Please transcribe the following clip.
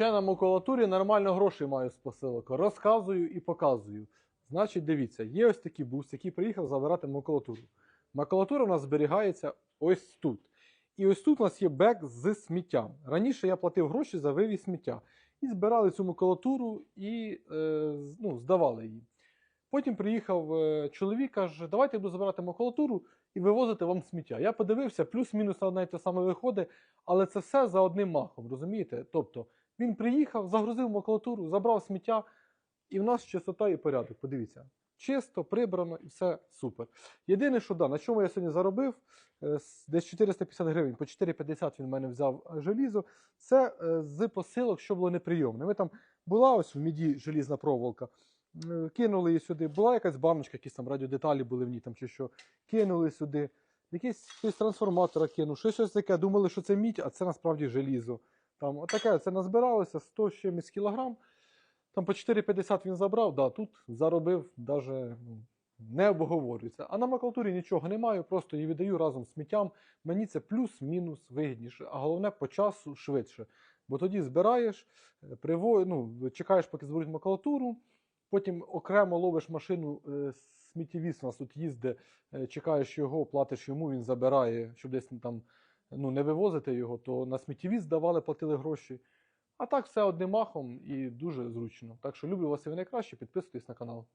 Ще на макулатурі нормально гроші маю з посилок. Розказую і показую. Значить, дивіться, є ось такий бус, який приїхав забирати макулатуру. Макулатура у нас зберігається ось тут. І ось тут у нас є бек з сміттям. Раніше я платив гроші за вивіз сміття. І збирали цю макулатуру і е, ну, здавали її. Потім приїхав е, чоловік, каже, давайте я буду забирати макулатуру і вивозити вам сміття. Я подивився, плюс-мінус одне те саме виходить, але це все за одним махом, розумієте? Тобто він приїхав, загрузив макулатуру, забрав сміття, і в нас чистота і порядок. Подивіться. Чисто, прибрано і все супер. Єдине, що да, на чому я сьогодні заробив, е, десь 450 гривень, по 4,50 він в мене взяв е, желізо. Це з посилок, що було неприйомне. Ми там була ось в міді желізна проволока. Кинули її сюди. Була якась баночка, якісь там радіодеталі були в ній там чи що. Кинули сюди. Якийсь хтось трансформатора кинув, щось ось таке. Думали, що це мідь, а це насправді желізо. Там отаке це назбиралося 100 з чимось кілограм. Там по 4,50 він забрав, да, тут заробив, даже ну, не обговорюється. А на макулатурі нічого не маю, просто її віддаю разом з сміттям. Мені це плюс-мінус вигідніше, а головне по часу швидше. Бо тоді збираєш, е, приво... ну, чекаєш, поки зберуть макулатуру, потім окремо ловиш машину, е, сміттєвіз у нас тут їздить, е, чекаєш його, платиш йому, він забирає, щоб десь там ну, не вивозити його, то на сміттєвіз здавали, платили гроші. А так все одним махом і дуже зручно. Так що люблю вас і ви найкраще, підписуйтесь на канал.